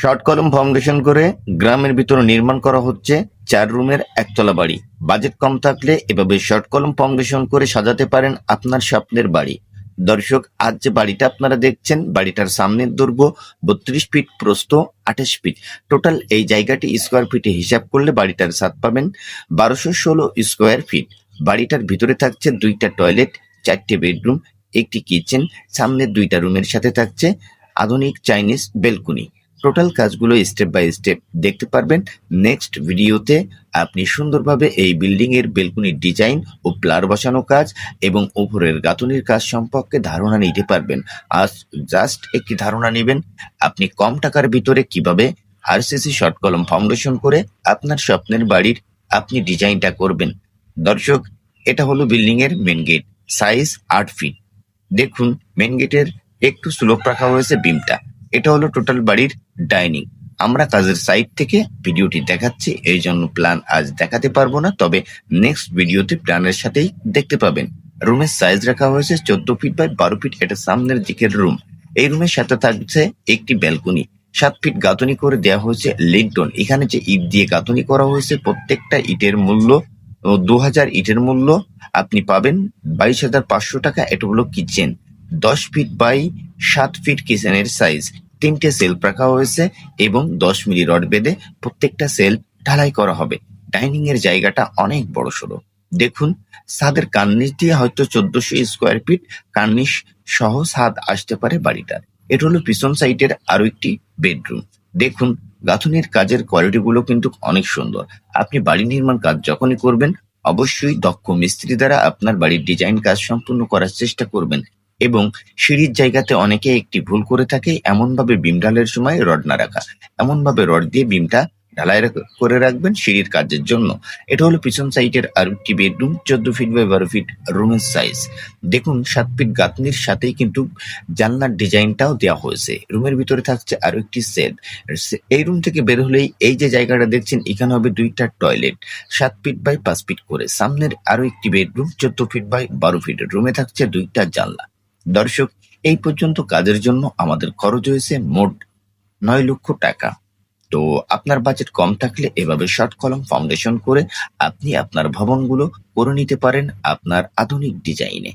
Short কলম foundation করে গ্রামের ভিতরে নির্মাণ করা হচ্ছে চার রুমের একতলা বাড়ি। বাজেট কম থাকলে এভাবে শর্ট কলম ফাউন্ডেশন করে সাজাতে পারেন আপনার স্বপ্নের বাড়ি। দর্শক, আজ যে বাড়িটা আপনারা দেখছেন, বাড়িটার সামনের দৈর্ঘ্য বত্রিশ ফিট প্রস্থ আঠাশ ফিট। টোটাল এই জায়গাটি স্কোয়ার ফিটে হিসাব করলে বাড়িটার স্বাদ পাবেন বারোশো ষোলো স্কোয়ার ফিট। বাড়িটার ভিতরে থাকছে দুইটা টয়লেট, চারটে বেডরুম, একটি কিচেন সামনের দুইটা রুমের সাথে থাকছে আধুনিক চাইনিজ বেলকুনি। টোটাল কাজগুলো স্টেপ বাই স্টেপ দেখতে পারবেন। নেক্সট ভিডিওতে আপনি সুন্দরভাবে এই বিল্ডিং এর বেলকুনির ডিজাইন ও প্লার বসানো কাজ এবং উপরের গাঁথুনির কাজ সম্পর্কে ধারণা নিতে পারবেন। আজ জাস্ট একটি ধারণা নেবেন, আপনি কম টাকার ভিতরে কীভাবে আরসিসি শর্ট কলম ফাউন্ডেশন করে আপনার স্বপ্নের বাড়ির আপনি ডিজাইনটা করবেন। দর্শক, এটা হলো বিল্ডিং এর মেন গেট সাইজ আট ফিট দেখুন মেন গেটের একটু স্লোপ রাখা হয়েছে বিমটা এটা হলো টোটাল বাড়ির ডাইনিং। আমরা কাজের সাইড থেকে ভিডিওটি দেখাচ্ছি, এই জন্য প্ল্যান আজ দেখাতে পারব না, তবে নেক্সট ভিডিওতে প্ল্যানের সাথেই দেখতে পাবেন। রুমের সাইজ রাখা হয়েছে চোদ্দ ফিট বাই বারো ফিট এটা সামনের দিকের রুম এই রুমের সাথে থাকছে একটি ব্যালকনি সাত ফিট গাঁথনি করে দেওয়া হয়েছে লিন্টন এখানে যে ইট দিয়ে গাঁথনি করা হয়েছে, প্রত্যেকটা ইটের মূল্য দু হাজার ইটের মূল্য। আপনি পাবেন বাইশ হাজার পাঁচশো টাকা, এটা হলো কিচেন দশ ফিট বাই সাত ফিট কিচেনের সাইজ তিনটে সেলফ রাখা হয়েছে এবং দশ মিলি রড বেঁধে প্রত্যেকটা সেলফ ঢালাই করা হবে। ডাইনিং এর জায়গাটা অনেক বড় সড়ো। দেখুন, ছাদের কার্নিশ দিয়ে হয়তো চোদ্দশো স্কোয়ার ফিট কার্নিশ সহ ছাদ আসতে পারে বাড়িটার। এটা হলো পিছন সাইডের আরও একটি বেডরুম। দেখুন, গাঁথুনির কাজের কোয়ালিটি গুলো কিন্তু অনেক সুন্দর। আপনি বাড়ি নির্মাণ কাজ যখনই করবেন, অবশ্যই দক্ষ মিস্ত্রি দ্বারা আপনার বাড়ির ডিজাইন কাজ সম্পূর্ণ করার চেষ্টা করবেন। এবং সিঁড়ির জায়গাতে অনেকে একটি ভুল করে থাকে এমন ভাবে বিম ঢালের সময় রড না রাখা। এমন ভাবে রড দিয়ে বিমটা ঢালাই করে রাখবেন সিঁড়ির কাজের জন্য। এটা হলো পিছন সাইডের আর একটি বেডরুম, চোদ্দ ফিট বাই বারো ফিট রুমের সাইজ। দেখুন, সাত ফিট গাঁথনির সাথেই কিন্তু জানলার ডিজাইনটাও দেওয়া হয়েছে। রুমের ভিতরে থাকছে আরও একটি সেট। এই রুম থেকে বের হলেই এই যে জায়গাটা দেখছেন, এখানে হবে দুইটা টয়লেট, সাত ফিট বাই পাঁচ ফিট করে। সামনের আরও একটি বেডরুম, চোদ্দ ফিট বাই বারো ফিট রুমে থাকছে দুইটা জানলা। দর্শক এই পর্যন্ত কাজের জন্য আমাদের খরচ হয়েছে মোট নয় লক্ষ টাকা। তো আপনার বাজেট কম থাকলে এভাবে শর্ট কলম ফাউন্ডেশন করে আপনি আপনার ভবনগুলো করে নিতে পারেন আপনার আধুনিক ডিজাইনে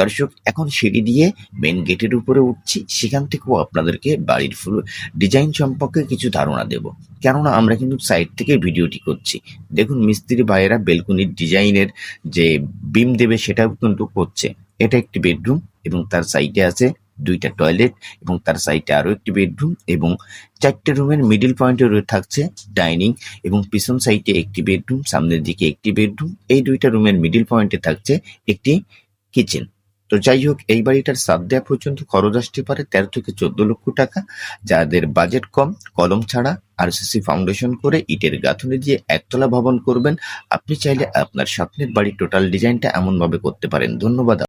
দর্শক, এখন সিঁড়ি দিয়ে মেন গেটের উপরে উঠছি, সেখান থেকেও আপনাদেরকে বাড়ির ফুল ডিজাইন সম্পর্কে কিছু ধারণা দেব। কেননা আমরা কিন্তু সাইড থেকে ভিডিওটি করছি। দেখুন, মিস্ত্রি ভাইয়েরা বেলকুনির ডিজাইনের যে বিম দেবে সেটাও কিন্তু করছে। এটা একটি বেডরুম এবং তার সাইডে আছে দুইটা টয়লেট এবং তার সাইডে আরও একটি বেডরুম এবং চারটে রুমের মিডিল পয়েন্টে থাকছে ডাইনিং এবং পিছন সাইডে একটি বেডরুম সামনের দিকে একটি বেডরুম এই দুইটা রুমের মিডিল পয়েন্টে থাকছে একটি কিচেন তো যাই হোক, এই বাড়িটার সাত দেওয়া পর্যন্ত খরচ আসতে পারে তেরো থেকে চোদ্দ লক্ষ টাকা। যাদের বাজেট কম, কলম ছাড়া আরসিসি ফাউন্ডেশন করে ইটের গাঁথুনি দিয়ে একতলা ভবন করবেন। আপনি চাইলে আপনার স্বপ্নের বাড়ির টোটাল ডিজাইনটা এমন ভাবে করতে পারেন। ধন্যবাদ।